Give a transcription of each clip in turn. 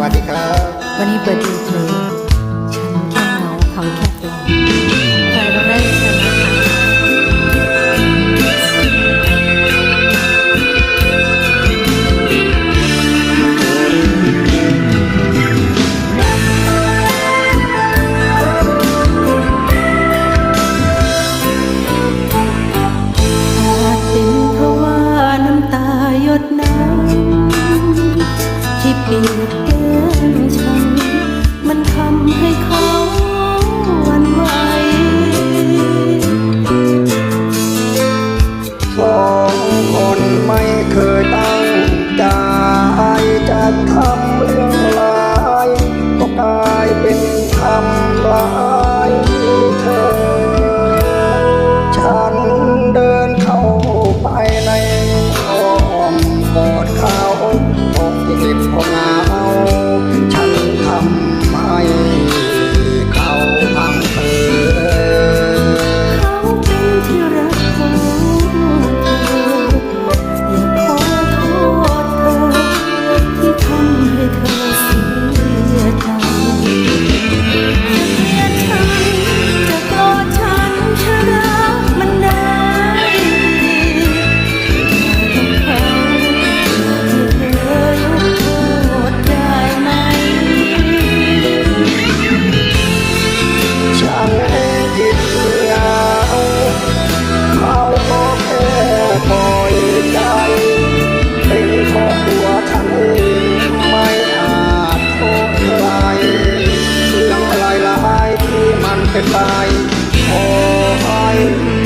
วัสดีครับ วันนี้เปิดดูเพลงฉันแค่เหงาเขาแค่ปลอใครร้องได้เชิญนะคะอาเป็นเพราะว่าน้ำตายดน้ำที่เปียก ฉัน มันทำให้เขาหวันไหวสองคนไม่เคยตั้งใจจะทำเรื่องร้ายก็กลายเป็นทำร้ายเธอ ฉันเดินเข้าไปในอ้อมกอดเขาอกเจ็บเพราะเหงา เป็นไปขอให้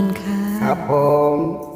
คุณค่ะ ครับผม